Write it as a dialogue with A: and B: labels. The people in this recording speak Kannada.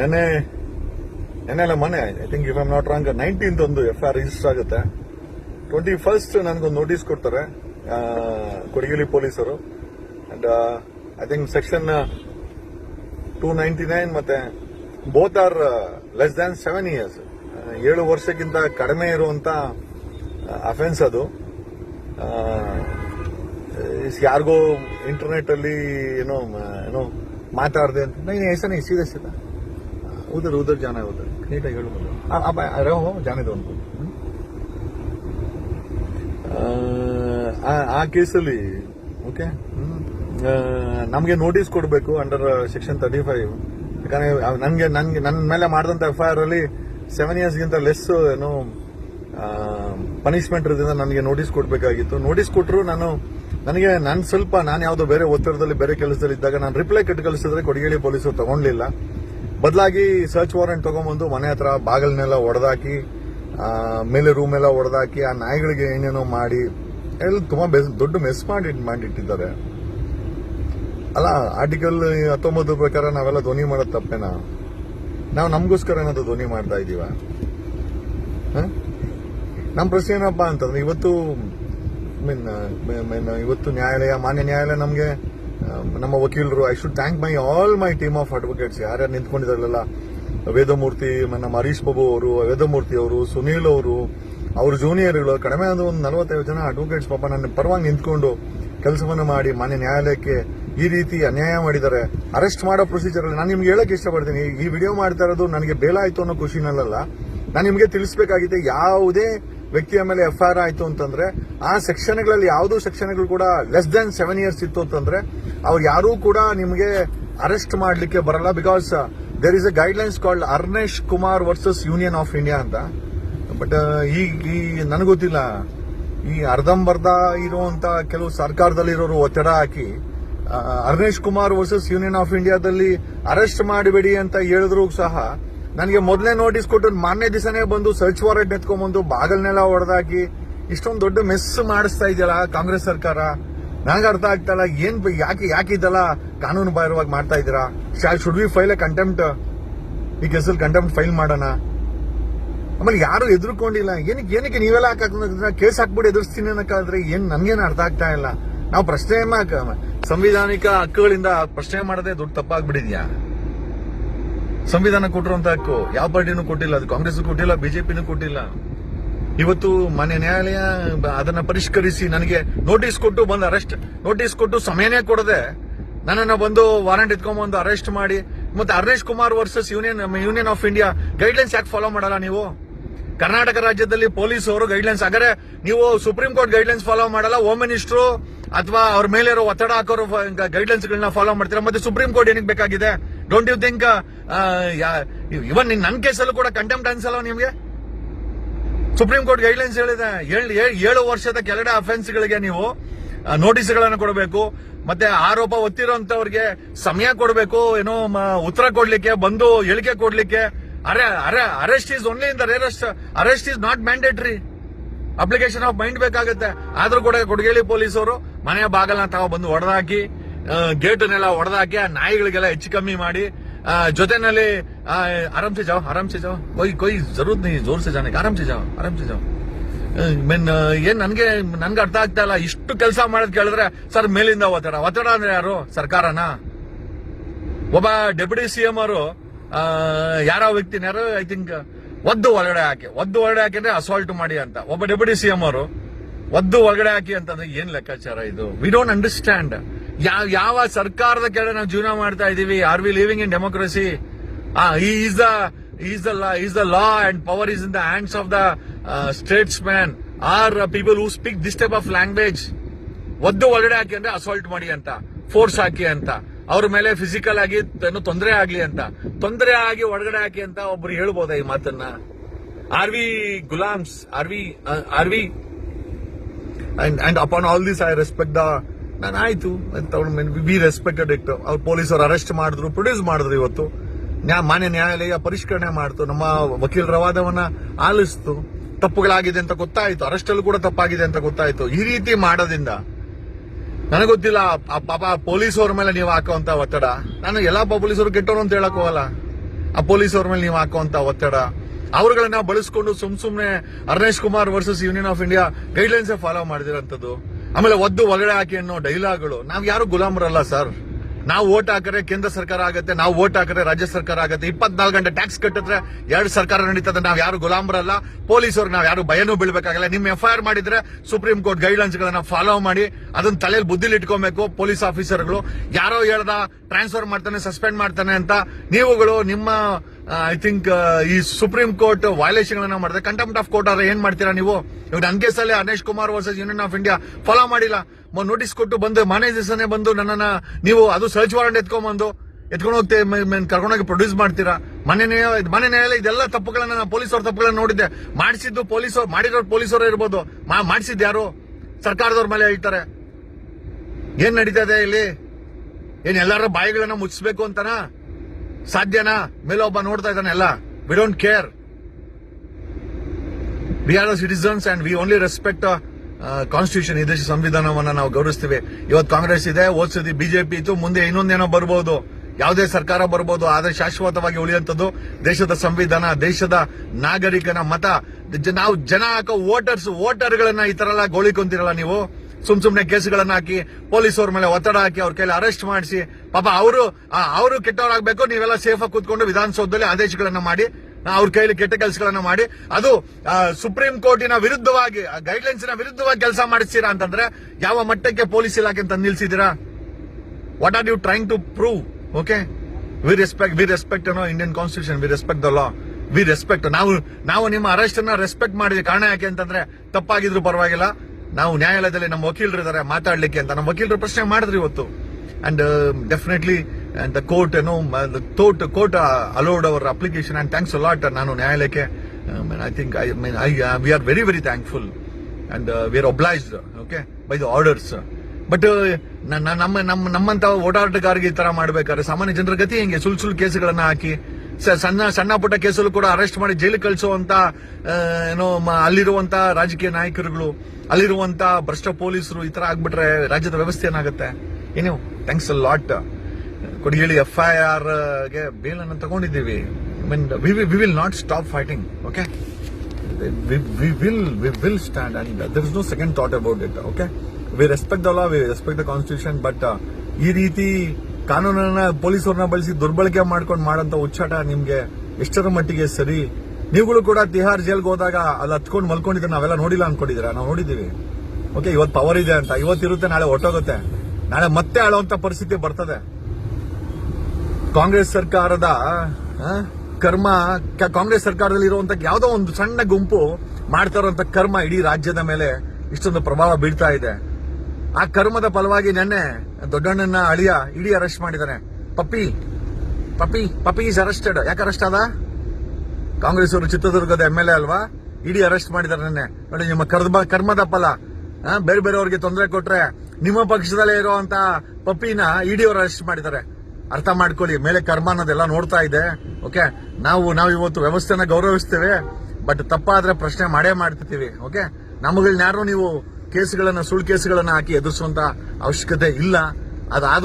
A: ನೆನೆ ನೆನೆಲ್ಲ ಮನೆ I think if I'm not wrong nineteenth ಒಂದು ಎಫ್ ಆರ್ ರಿಜಿಸ್ಟರ್ ಆಗುತ್ತೆ. ಟ್ವೆಂಟಿ ಫಸ್ಟ್ ನನಗೊಂದು ನೋಟಿಸ್ ಕೊಡ್ತಾರೆ ಕೊಡಗಿಲಿ ಪೊಲೀಸರು. And I think section two ninety nine ಮತ್ತೆ both are less than seven years ಏಳು ವರ್ಷಕ್ಕಿಂತ ಕಡಿಮೆ ಇರುವಂತ ಅಫೆನ್ಸ್ ಅದು. ಯಾರಿಗೋ ಇಂಟರ್ನೆಟ್ ಅಲ್ಲಿ ಏನೋ ಏನೋ ಮಾತಾಡದೆ ಅಂತ. ನಾನು ಹೆಸನೇ ಸೀರಿಯಸ್ ಇಲ್ಲ उधर उधर जाना है उधर ನೀಟಾಗಿ ಹೇಳ್ಬೋದು ಆ- ಆ ಬಾ- ಅರೆ ಹೋ ಜಾನಿದೆ ಒಂದು ಆ ಕೇಸಲ್ಲಿ ಓಕೆ ನಮಗೆ ನೋಟಿಸ್ ಕೊಡಬೇಕು ಅಂಡರ್ ಸೆಕ್ಷನ್ ತರ್ಟಿ ಫೈವ್ ಯಾಕಂದ್ರೆ ನನಗೆ ನನ್ಗೆ ನನ್ನ ಮೇಲೆ ಮಾಡಿದಂತ ಎಫ್ ಐ ಆರ್ ಅಲ್ಲಿ ಸೆವೆನ್ ಇಯರ್ಸ್ಗಿಂತ ಲೆಸ್ ಏನು ಪನಿಷ್ಮೆಂಟ್ ಇರೋದ್ರಿಂದ ನನಗೆ ನೋಟಿಸ್ ಕೊಡಬೇಕಾಗಿತ್ತು ನೋಟಿಸ್ ಕೊಟ್ಟರು ನಾನು ನನಗೆ ನಾನು ಸ್ವಲ್ಪ ನಾನು ಯಾವುದೋ ಬೇರೆ ಒತ್ತಡದಲ್ಲಿ ಬೇರೆ ಕೆಲಸದಲ್ಲಿ ಇದ್ದಾಗ ನಾನು ರಿಪ್ಲೈ ಕಟ್ಟು ಕಳಿಸಿದ್ರೆ ಕೊಡಗೇಳಿ ಪೊಲೀಸರು ತಗೊಂಡ್ಲಿಲ್ಲ ಬದಲಾಗಿ ಸರ್ಚ್ ವಾರೆಂಟ್ ತಗೊಂಡ್ಬಂದು ಮನೆ ಹತ್ರ ಬಾಗಿಲನ್ನೆಲ್ಲ ಒಡೆದಾಕಿ ಮೇಲೆ ರೂಮ್ ಎಲ್ಲ ಒಡೆದಾಕಿ, ಆ ನಾಯಿಗಳಿಗೆ ಏನೇನೋ ಮಾಡಿ, ಎಲ್ಲ ತುಂಬಾ ದೊಡ್ಡ ಮೆಸ್ ಮಾಡಿ, ಮಾಡಿಟ್ಟಿದ್ದಾರೆ. ಅಲ್ಲ ಆರ್ಟಿಕಲ್ ಹತ್ತೊಂಬತ್ತು ಪ್ರಕಾರ ನಾವೆಲ್ಲ ಧ್ವನಿ ಮಾಡೋದು ತಪ್ಪೇನಾ? ನಾವು ನಮಗೋಸ್ಕರ ಏನಾದ್ರು ಧ್ವನಿ ಮಾಡ್ತಾ ಇದೀವ? ನಮ್ಮ ಪ್ರಶ್ನೆ ಏನಪ್ಪಾ ಅಂತಂದ್ರೆ, ಇವತ್ತು ಮೀನ್ ಇವತ್ತು ನ್ಯಾಯಾಲಯ, ಮಾನ್ಯ ನ್ಯಾಯಾಲಯ ನಮಗೆ ನಮ್ಮ ವಕೀಲರು I should thank my all my team of advocates ಯಾರ್ಯಾರು ನಿಂತ್ಕೊಂಡಿದ್ದಾರಲ್ಲ? ವೇದಮೂರ್ತಿ, ನಮ್ಮ ಹರೀಶ್ ಬಾಬು ಅವರು, ವೇದಮೂರ್ತಿ ಅವರು, ಸುನೀಲ್ ಅವರು, ಅವ್ರ ಜೂನಿಯರ್ಗಳು ಕಡಿಮೆ ಆದ ಒಂದು ನಲವತ್ತೈದು ಜನ ಅಡ್ವೊಕೇಟ್ಸ್ ಪಾಪ ನನ್ನ ಪರವಾಗಿ ನಿಂತ್ಕೊಂಡು ಕೆಲಸವನ್ನ ಮಾಡಿ ಮಾನ್ಯ ನ್ಯಾಯಾಲಯಕ್ಕೆ ಈ ರೀತಿ ಅನ್ಯಾಯ ಮಾಡಿದ್ದಾರೆ. ಅರೆಸ್ಟ್ ಮಾಡೋ ಪ್ರೊಸೀಜರ್ ನಾನು ನಿಮ್ಗೆ ಹೇಳಕ್ ಇಷ್ಟಪಡ್ತೀನಿ. ಈ ವಿಡಿಯೋ ಮಾಡ್ತಾ ಇರೋದು ನನಗೆ ಬೇಲಾಯ್ತು ಅನ್ನೋ ಖುಷಿನಲ್ಲ ನಾನು ನಿಮಗೆ ತಿಳಿಸಬೇಕಾಗಿದೆ ಯಾವುದೇ ವ್ಯಕ್ತಿಯ ಮೇಲೆ ಎಫ್ ಐ ಆರ್ ಆಯ್ತು ಅಂತಂದ್ರೆ, ಆ ಸೆಕ್ಷನ್ಗಳಲ್ಲಿ ಯಾವುದೋ ಸೆಕ್ಷನ್ಗಳು ಕೂಡ ಲೆಸ್ ದನ್ ಸೆವೆನ್ ಇಯರ್ಸ್ ಇತ್ತು ಅಂತಂದ್ರೆ, ಅವ್ರು ಯಾರೂ ಕೂಡ ನಿಮಗೆ ಅರೆಸ್ಟ್ ಮಾಡಲಿಕ್ಕೆ ಬರಲ್ಲ because there is a guidelines called Arnesh Kumar versus Union of India ಅಂತ. ಬಟ್ ಈ ಈ ನನಗೊತ್ತಿಲ್ಲ ಈ ಅರ್ಧಂಬರ್ಧ ಇರುವಂತ ಕೆಲವು ಸರ್ಕಾರದಲ್ಲಿರೋರು ಒತ್ತಡ ಹಾಕಿ Arnesh Kumar versus Union of ಇಂಡಿಯಾದಲ್ಲಿ ಅರೆಸ್ಟ್ ಮಾಡಬೇಡಿ ಅಂತ ಹೇಳಿದ್ರು ಸಹ ನನಗೆ ಮೊದಲೇ ನೋಟಿಸ್ ಕೊಟ್ಟು ಮಾನ್ಯ ದಿವಸನೇ ಬಂದು ಸರ್ಚ್ ವಾರೆಂಟ್ ಎತ್ಕೊಂಡ್ಬಂದು ಬಾಗಲ್ನೆಲ್ಲ ಹೊಡೆದಾಕಿ ಇಷ್ಟೊಂದು ದೊಡ್ಡ ಮೆಸ್ ಮಾಡಿಸ್ತಾ ಇದೆಯಲ್ಲ ಕಾಂಗ್ರೆಸ್ ಸರ್ಕಾರ? ನನಗೆ ಅರ್ಥ ಆಗ್ತಾ ಇಲ್ಲ. ಏನ್ ಯಾಕೆ ಯಾಕೆ ಇದೆಲ್ಲ ಕಾನೂನು ಬಾಹಿರವಾಗಿ ಮಾಡ್ತಾ ಇದ್ದೀರಾ? Should we file a contempt ಈ ಕೇಸಲ್ಲಿ ಕಂಟೆಂಪ್ಟ್ ಫೈಲ್ ಮಾಡೋಣ? ಆಮೇಲೆ ಯಾರು ಎದುರ್ಕೊಂಡಿಲ್ಲ ಏನಕ್ಕೆ ಏನಕ್ಕೆ ನೀವೆಲ್ಲ ಹಾಕಿದ್ರೆ ಕೇಸ್ ಹಾಕ್ಬಿಟ್ಟು ಎದುರಿಸ್ತೀನಿ ಅನ್ನಕ್ಕಾದ್ರೆ ಏನ್ ನನ್ಗೇನು ಅರ್ಥ ಆಗ್ತಾ ಇಲ್ಲ. ನಾವು ಪ್ರಶ್ನೆ ಸಂವಿಧಾನಿಕ ಹಕ್ಕುಗಳಿಂದ ಪ್ರಶ್ನೆ ಮಾಡದೆ ದೊಡ್ಡ ತಪ್ಪಾಗ್ಬಿಟ್ಟಿದ್ಯಾ? ಸಂವಿಧಾನ ಕೊಟ್ಟಿರುವಂತ ಹಕ್ಕು ಯಾವ ಪಾರ್ಟಿನೂ ಕೊಟ್ಟಿಲ್ಲ, ಅದು ಕಾಂಗ್ರೆಸ್ ಕೊಟ್ಟಿಲ್ಲ, ಬಿಜೆಪಿನೂ ಕೊಟ್ಟಿಲ್ಲ. ಇವತ್ತು ಮಾನ್ಯ ನ್ಯಾಯಾಲಯ ಅದನ್ನ ಪರಿಷ್ಕರಿಸಿ ನನಗೆ ನೋಟಿಸ್ ಕೊಟ್ಟು ಬಂದು ಅರೆಸ್ಟ್ ನೋಟಿಸ್ ಕೊಟ್ಟು ಸಮಯನೇ ಕೊಡದೆ ನನ್ನನ್ನ ಬಂದು ವಾರಂಟ್ ಎತ್ಕೊಂಡ್ಬಂದು ಅರೆಸ್ಟ್ ಮಾಡಿ, ಮತ್ತೆ Arnesh Kumar versus Union Union of India guidelines ಯಾಕೆ ಫಾಲೋ ಮಾಡಲ್ಲ ನೀವು? ಕರ್ನಾಟಕ ರಾಜ್ಯದಲ್ಲಿ ಪೊಲೀಸ್ ಅವರು ಗೈಡ್ಲೈನ್ಸ್ ಹಾಗಾದ್ರೆ ನೀವು ಸುಪ್ರೀಂ ಕೋರ್ಟ್ ಗೈಡ್ಲೈನ್ಸ್ ಫಾಲೋ ಮಾಡಲ್ಲ ಹೋಮ್ ಮಿನಿಸ್ಟ್ರು ಅಥವಾ ಅವ್ರ ಮೇಲೆ ಇರೋ ಒತ್ತಡ ಹಾಕೋರು ಗೈಡ್ಲೈನ್ಸ್ ಗಳನ್ನ ಫಾಲೋ ಮಾಡ್ತೀರಾ? ಮತ್ತೆ ಸುಪ್ರೀಂ ಕೋರ್ಟ್ ಏನಕ್ಕೆ ಬೇಕಾಗಿದೆ? ಡೋಂಟ್ ಯು ಥಿಂಕ್ ಇವನ್ ನನ್ನ ಕೇಸಲ್ಲೂ ಕೂಡ ಕಂಟೆಂಪ್ಟ್ ಅನ್ಸಲ್ಲ ನಿಮ್ಗೆ? ಸುಪ್ರೀಂ ಕೋರ್ಟ್ ಗೈಡ್ಲೈನ್ಸ್ ಹೇಳಿದೆ, ಏಳ್- ವರ್ಷದ ಕೆಳಗಡೆ ಅಫೆನ್ಸ್ಗಳಿಗೆ ನೀವು ನೋಟಿಸ್ಗಳನ್ನು ಕೊಡಬೇಕು, ಮತ್ತೆ ಆರೋಪ ಒತ್ತಿರೋಂತವ್ರಿಗೆ ಸಮಯ ಕೊಡಬೇಕು, ಏನೋ ಉತ್ತರ ಕೊಡ್ಲಿಕ್ಕೆ, ಬಂದು ಹೇಳಿಕೆ ಕೊಡ್ಲಿಕ್ಕೆ. ಅರೆ ಅರೆ arrest is only in the rarest arrest is not mandatory application of mind ಬೇಕಾಗುತ್ತೆ. ಆದ್ರೂ ಕೂಡ ಕೊಡಗೇಳಿ ಪೊಲೀಸರು ಮನೆಯ ಬಾಗಲನ್ನ ತಾವ ಬಂದು ಹೊಡೆದಾಕಿ ಗೇಟನ್ನೆಲ್ಲ ಹೊಡೆದಾಕಿ ಆ ನಾಯಿಗಳಿಗೆಲ್ಲ ಹೆಚ್ಚು ಕಮ್ಮಿ ಮಾಡಿ ಜೊತೆನಲ್ಲಿ ಆರಾಮ್ಸೆ ಜಾವ್, ಆರಾಮ್ಸೆ ಜಾವ. ಕೊಯ್ ಕೊಯ್, ಜರೂರ್ ನೀ, ಜೋರ್ಸೆ ಜಾನಿಗೆ ಜಾವ ಆರಾಮ್ ಆರಾಮ್ಸೆ ಜಾವ ಮೆನ್ ಏನ್ ನನ್ಗೆ ನನ್ಗೆ ಅರ್ಥ ಆಗ್ತಾ ಇಲ್ಲ. ಇಷ್ಟು ಕೆಲಸ ಮಾಡೋದ್ ಕೇಳಿದ್ರೆ, ಸರ್, ಮೇಲಿಂದ ಒತ್ತಡ. ಒತ್ತಡ ಅಂದ್ರೆ ಯಾರು? ಸರ್ಕಾರನ? ಒಬ್ಬ ಡೆಪ್ಯೂಟಿ ಸಿ ಎಂ ಅವರು ಯಾರೋ ವ್ಯಕ್ತಿ ಯಾರು? ಐ ಥಿಂಕ್ ಒದ್ದು ಒಳಗಡೆ ಹಾಕಿ. ಒದ್ದು ಒಳಗಡೆ ಹಾಕಿ ಅಂದ್ರೆ ಅಸಾಲ್ಟ್ ಮಾಡಿ ಅಂತ. ಒಬ್ಬ ಡೆಪ್ಯೂಟಿ ಸಿ ಎಂ ಅವರು, ಒದ್ದು ಒಳಗಡೆ ಹಾಕಿ ಅಂತಂದ್ರೆ ಏನ್ ಲೆಕ್ಕಾಚಾರ ಇದು? ವಿ ಡೋಂಟ್ ಅಂಡರ್ಸ್ಟ್ಯಾಂಡ್ ಯಾವ ಯಾವ ಸರ್ಕಾರದ ಕೆಳಗೆ ನಾವು ಜೀವನ ಮಾಡ್ತಾ ಇದೀವಿ are we living in democracy is the is the is the law and power is in the hands of the statesman are people who speak this type of language ಒದ್ದು ಒಳಗಡೆ ಹಾಕಿ ಅಂದ್ರೆ ಅಸಾಲ್ಟ್ ಮಾಡಿ ಅಂತ ಫೋರ್ಸ್ ಹಾಕಿ ಅಂತ, ಅವ್ರ ಮೇಲೆ ಫಿಸಿಕಲ್ ಆಗಿ ತೊಂದರೆ ಆಗ್ಲಿ ಅಂತ, ತೊಂದರೆ ಆಗಿ ಒಳಗಡೆ ಹಾಕಿ ಅಂತ ಒಬ್ರು ಹೇಳ್ಬೋದಾ ಈ ಮಾತನ್ನ? Are we ಗುಲಾಮ್ಸ್ are we are we and upon all this I respect the ನಾನು ಆಯ್ತು ವಿ ರೆಸ್ಪೆಕ್ಟೆಡ್ ಇಟ್ ಅವ್ರು ಪೊಲೀಸರು ಅರೆಸ್ಟ್ ಮಾಡಿದ್ರು ಪ್ರೊಡ್ಯೂಸ್ ಮಾಡಿದ್ರು ಇವತ್ತು. ನ್ಯಾ ಮಾನ್ಯ ನ್ಯಾಯಾಲಯ ಪರಿಷ್ಕರಣೆ ಮಾಡ್ತು. ನಮ್ಮ ವಕೀಲರ ವಾದವನ್ನ ಆಲಿಸ್ತು. ತಪ್ಪುಗಳಾಗಿದೆ ಅಂತ ಗೊತ್ತಾಯ್ತು. ಅರೆಸ್ಟ್ ಅಲ್ಲೂ ಕೂಡ ತಪ್ಪಾಗಿದೆ ಅಂತ ಗೊತ್ತಾಯ್ತು. ಈ ರೀತಿ ಮಾಡೋದ್ರಿಂದ ನನಗೆ ಗೊತ್ತಿಲ್ಲ, ಆ ಪಾಪ ಪೊಲೀಸ್ ಅವ್ರ ಮೇಲೆ ನೀವು ಹಾಕುವಂತ ಒತ್ತಡ. ನಾನು ಎಲ್ಲಾ ಪೊಲೀಸರು ಕೆಟ್ಟವರು ಅಂತ ಹೇಳಕ್ ಹೋಗಲ್ಲ. ಆ ಪೊಲೀಸ್ ಅವ್ರ ಮೇಲೆ ನೀವು ಹಾಕುವಂತ ಒತ್ತಡ. ಅವರುಗಳನ್ನ ಬಳಸ್ಕೊಂಡು ಸುಮ್ ಸುಮ್ನೆ Arnesh Kumar versus Union of India guidelines follow ಮಾಡಿದಿರಂತದ್ದು. ಆಮೇಲೆ ಒದ್ದು ಒಳಗಡೆ ಹಾಕಿ ಅನ್ನೋ ಡೈಲಾಗ್ಗಳು. ನಾವ್ ಯಾರು ಗುಲಾಮರಲ್ಲ ಸರ್. ನಾವು ಓಟ್ ಹಾಕಿದ್ರೆ ಕೇಂದ್ರ ಸರ್ಕಾರ ಆಗುತ್ತೆ, ನಾವು ಓಟ್ ಹಾಕಿದ್ರೆ ರಾಜ್ಯ ಸರ್ಕಾರ ಆಗುತ್ತೆ. ಇಪ್ಪತ್ನಾಲ್ಕು ಗಂಟೆ ಟ್ಯಾಕ್ಸ್ ಕಟ್ಟಿದ್ರೆ ಎರಡು ಸರ್ಕಾರ ನಡೀತದೆ. ನಾವು ಯಾರು ಗುಲಾಮರಲ್ಲ. ಪೊಲೀಸರು ನಾವು ಯಾರು ಭಯನೂ ಬೀಳ್ಬೇಕಾಗಲ್ಲ. ನಿಮ್ ಎಫ್ ಐ ಆರ್ ಮಾಡಿದ್ರೆ ಸುಪ್ರೀಂ ಕೋರ್ಟ್ ಗೈಡ್ಲೈನ್ಸ್ ಗಳನ್ನ ಫಾಲೋ ಮಾಡಿ ಅದನ್ನ ತಲೆಯಲ್ಲಿ ಬುದ್ಧಿಲಿ ಇಟ್ಕೋಬೇಕು ಪೊಲೀಸ್ ಆಫೀಸರ್ಗಳು. ಯಾರೋ ಹೇಳ್ದ, ಟ್ರಾನ್ಸ್ಫರ್ ಮಾಡ್ತಾನೆ, ಸಸ್ಪೆಂಡ್ ಮಾಡ್ತಾನೆ ಅಂತ ನೀವುಗಳು ನಿಮ್ಮ ಐ ಥಿಂಕ್ ಈ ಸುಪ್ರೀಂ ಕೋರ್ಟ್ ವೈಲೇಷನ್ ಗಳನ್ನ ಮಾಡಿದ್ರೆ ಕಂಟೆಂಪ್ಟ್ ಆಫ್ ಕೋರ್ಟ್ ಆದ್ರೆ ಏನ್ ಮಾಡ್ತೀರಾ ನೀವು? ಇವಾಗ ನನ್ನ ಕೇಸಲ್ಲಿ Anesh Kumar versus Union of India follow ಮಾಡಿಲ್ಲ. ನೋಟಿಸ್ ಕೊಟ್ಟು ಬಂದು, ಮಾನೇ ದಿವಸನೇ ಬಂದು ನನ್ನನ್ನ ನೀವು ಅದು ಸರ್ಚ್ ವಾರಂಟ್ ಎತ್ಕೊಂಡ್ಬಂದು, ಎತ್ಕೊಂಡು ಹೋಗ್ತೇ ಕರ್ಕೊಂಡೋಗಿ ಪ್ರೊಡ್ಯೂಸ್ ಮಾಡ್ತೀರಾ? ಮನೆ ಮನೆ ನ್ಯಾಯಾಲಯ ಇದೆಲ್ಲ ತಪ್ಪುಗಳನ್ನ ನಾನು ಪೊಲೀಸವ್ರ ತಪ್ಪುಗಳನ್ನ ನೋಡಿದ್ದೆ. ಮಾಡಿಸಿದ್ದು ಪೊಲೀಸರು ಮಾಡಿರೋರು ಪೊಲೀಸರು ಇರ್ಬೋದು. ಮಾಡಿಸಿದ್ದು ಯಾರು? ಸರ್ಕಾರದವ್ರ ಮೇಲೆ ಹೇಳ್ತಾರೆ. ಏನ್ ನಡೀತದೆ ಇಲ್ಲಿ? ಏನ್ ಎಲ್ಲಾರ ಬಾಯಿಗಳನ್ನ ಮುಚ್ಚಿಸ್ಬೇಕು ಅಂತನಾ? ಸಾಧ್ಯನಾ? ಮೇಲೆ ಒಬ್ಬ ನೋಡ್ತಾ ಇದ್ದಾನೆ, ಎಲ್ಲ. We don't care we are citizens and we only respect constitution ಈ ದೇಶ ಸಂವಿಧಾನವನ್ನ ನಾವು ಗೌರವಿಸ್ತೀವಿ. ಇವತ್ತು ಕಾಂಗ್ರೆಸ್ ಇದೆ ಓದ್ಸತಿ ಬಿಜೆಪಿ ಇತ್ತು, ಮುಂದೆ ಇನ್ನೊಂದೇನೋ ಬರಬಹುದು ಯಾವುದೇ ಸರ್ಕಾರ ಬರಬಹುದು ಆದರೆ ಶಾಶ್ವತವಾಗಿ ಉಳಿಯುವಂಥದ್ದು ದೇಶದ ಸಂವಿಧಾನ, ದೇಶದ ನಾಗರಿಕನ ಮತ. ನಾವು ಜನ ಹಾಕೋ ವೋಟರ್ಸ್ ವೋಟರ್ಗಳನ್ನ ಈ ತರ ಎಲ್ಲ ಗೋಳಿಕೊಂತಿರಲ್ಲ ನೀವು? ಸುಮ್ ಸುಮ್ನೆ ಕೇಸ್ಗಳನ್ನ ಹಾಕಿ ಪೊಲೀಸವ್ರ ಮೇಲೆ ಒತ್ತಡ ಹಾಕಿ ಅವ್ರ ಕೈಲಿ ಅರೆಸ್ಟ್ ಮಾಡಿಸಿ, ಪಾಪ ಅವರು ಅವರು ಕೆಟ್ಟವರಾಗಬೇಕು, ನೀವೆಲ್ಲ ಸೇಫ್ ಆಗಿ ಕೂತ್ಕೊಂಡು ವಿಧಾನಸೌಧದಲ್ಲಿ ಆದೇಶಗಳನ್ನ ಮಾಡಿ ಅವ್ರ ಕೈಲಿ ಕೆಟ್ಟ ಕೆಲಸಗಳನ್ನ ಮಾಡಿ, ಅದು ಸುಪ್ರೀಂ ಕೋರ್ಟಿನ ವಿರುದ್ಧವಾಗಿ ಗೈಡ್ಲೈನ್ಸ್ನ ವಿರುದ್ಧವಾಗಿ ಕೆಲಸ ಮಾಡಿಸ್ತೀರಾ ಅಂತಂದ್ರೆ ಯಾವ ಮಟ್ಟಕ್ಕೆ ಪೊಲೀಸ್ ಇಲಾಖೆ ಅಂತ ನಿಲ್ಸಿದ್ದೀರಾ? What are you trying to prove okay we respect we respect ಅನ್ನೋ Indian constitution we respect the law we respect ನಾವು ನಾವು ನಿಮ್ಮ ಅರೆಸ್ಟ್ ಅನ್ನ ರೆಸ್ಪೆಕ್ಟ್ ಮಾಡಿದ್ವಿ ಕಾರಣ ಯಾಕೆ ಅಂತಂದ್ರೆ ತಪ್ಪಾಗಿದ್ರು ಪರವಾಗಿಲ್ಲ. ನಾವು ನ್ಯಾಯಾಲಯದಲ್ಲಿ ನಮ್ಮ ವಕೀಲರು ಇದಾರೆ, ಮಾತಾಡ್ಲಿಕ್ಕೆ ಅಂತ. ನಮ್ಮ ವಕೀಲರು ಪ್ರಶ್ನೆ ಮಾಡಿದ್ರು ಇವತ್ತು. ಅಂಡ್ ಡೆಫಿನೆಟ್ಲಿ ದ ಕೋರ್ಟ್ ಏನು court court allowed our application and thanks lot ನಾನು ನ್ಯಾಯಾಲಯಕ್ಕೆ. I think I mean I we are very very thankful and we are obliged okay by the orders but ನಮ್ಮ ನಮ್ಮ, ನಮ್ಮಂತ ಓಡಾಟಗಾರರಿಗೆ ಈ ತರ ಮಾಡ್ಬೇಕಾದ್ರೆ ಸಾಮಾನ್ಯ ಜನರ ಗತಿ ಹೆಂಗೆ? ಸುಲ್ ಸುಳ್ ಕೇಸ್ಗಳನ್ನ ಹಾಕಿ ಸಣ್ಣ ಸಣ್ಣ ಪುಟ್ಟ ಕೇಸಲ್ಲೂ ಕೂಡ ಅರೆಸ್ಟ್ ಮಾಡಿ ಜೈಲಿಗೆ ಕಳಿಸುವಂತ ಏನೋ ಅಲ್ಲಿರುವಂತ ರಾಜಕೀಯ ನಾಯಕರುಗಳು ಅಲ್ಲಿರುವಂತ ಭ್ರಷ್ಟ ಪೊಲೀಸರು ಈ ತರ ಆಗ್ಬಿಟ್ರೆ ರಾಜ್ಯದ ವ್ಯವಸ್ಥೆ ಏನಾಗುತ್ತೆ? ಏನು ಥ್ಯಾಂಕ್ಸ್ ಲಾಟ್ ಕೊಡಿ ಹೇಳಿ ಎಫ್ ಐ ಆರ್ಗೆ ಬೇಲ್ ಅನ್ನು ತಗೊಂಡಿದ್ದೀವಿ mean we will not stop fighting okay will we will we will stand second there is no second thought about it we we the we respect the constitution but uh, ಈ ರೀತಿ ಕಾನೂನನ್ನ ಪೊಲೀಸರನ್ನ ಬಳಸಿ ದುರ್ಬಳಕೆ ಮಾಡ್ಕೊಂಡು ಮಾಡಂತ ಉಚ್ಚಾಟ ನಿಮ್ಗೆ ಎಷ್ಟರ ಮಟ್ಟಿಗೆ ಸರಿ? ನೀವುಗಳು ಕೂಡ ತಿಹಾರ್ ಜೈಲ್ಗೆ ಹೋದಾಗ ಅಲ್ಲಿ ಹತ್ಕೊಂಡು ಮಲ್ಕೊಂಡಿದ್ರೆ ನಾವೆಲ್ಲ ನೋಡಿಲ್ಲ ಅನ್ಕೊಂಡಿದ್ದೀರಾ? ನಾವು ನೋಡಿದೀವಿ ಓಕೆ ಇವತ್ತು ಪವರ್ ಇದೆ ಅಂತ. ಇವತ್ತಿರುತ್ತೆ ನಾಳೆ ಹೊಟ್ಟೋಗುತ್ತೆ ನಾಳೆ ಮತ್ತೆ ಆಳುವಂತ ಪರಿಸ್ಥಿತಿ ಬರ್ತದೆ. ಕಾಂಗ್ರೆಸ್ ಸರ್ಕಾರದ ಕರ್ಮ ಕಾಂಗ್ರೆಸ್ ಸರ್ಕಾರದಲ್ಲಿ ಇರುವಂತ ಯಾವುದೋ ಒಂದು ಸಣ್ಣ ಗುಂಪು ಮಾಡ್ತಾ ಇರುವಂತ ಕರ್ಮ ಇಡೀ ರಾಜ್ಯದ ಮೇಲೆ ಇಷ್ಟೊಂದು ಪ್ರಭಾವ ಬೀಳ್ತಾ ಇದೆ. ಆ ಕರ್ಮದ ಫಲವಾಗಿ ನೆನ್ನೆ ದೊಡ್ಡಣ್ಣನ ಅಳಿಯ, ಇಡೀ ಅರೆಸ್ಟ್ ಮಾಡಿದ್ದಾನೆ ಪಪ್ಪಿ ಪಪ್ಪಿ ಪಪ್ಪಿ ಈಸ್ ಅರೆಸ್ಟೆಡ್ ಯಾಕೆ ಅರೆಸ್ಟ್ ಆದ? ಕಾಂಗ್ರೆಸ್ ಅವರು ಚಿತ್ರದುರ್ಗದ ಎಂ ಎಲ್ ಎ ಅಲ್ವಾ? ಇಡೀ ಅರೆಸ್ಟ್ ಮಾಡಿದ್ದಾರೆ ನೆನ್ನೆ. ನೋಡಿ, ನಿಮ್ಮ ಕರ್ಮ, ಕರ್ಮದ ಫಲ. ಬೇರೆ ಬೇರೆಯವ್ರಿಗೆ ತೊಂದರೆ ಕೊಟ್ರೆ ನಿಮ್ಮ ಪಕ್ಷದಲ್ಲೇ ಇರುವಂತ ಪಪ್ಪಿನ ಇಡಿ ಅವರು ಅರೆಸ್ಟ್ ಮಾಡಿದ್ದಾರೆ ಅರ್ಥ ಮಾಡ್ಕೊಳ್ಳಿ, ಮೇಲೆ ಕರ್ಮ ಅನ್ನೋದೆಲ್ಲ ನೋಡ್ತಾ ಇದೆ. ಓಕೆ? ನಾವು ನಾವು ಇವತ್ತು ವ್ಯವಸ್ಥೆನ ಗೌರವಿಸ್ತೇವೆ, ಬಟ್ ತಪ್ಪಾದ್ರೆ ಪ್ರಶ್ನೆ ಮಾಡೇ ಮಾಡ್ತಿರ್ತೀವಿ ಓಕೆ? ನಮಗಳನ್ನ ಯಾರು ನೀವು ಕೇಸ್ಗಳನ್ನ ಸುಳ್ಳು ಕೇಸ್ಗಳನ್ನ ಹಾಕಿ ಎದುರಿಸುವಂತ ಅವಶ್ಯಕತೆ ಇಲ್ಲ. ಅದಾದ್ರೂ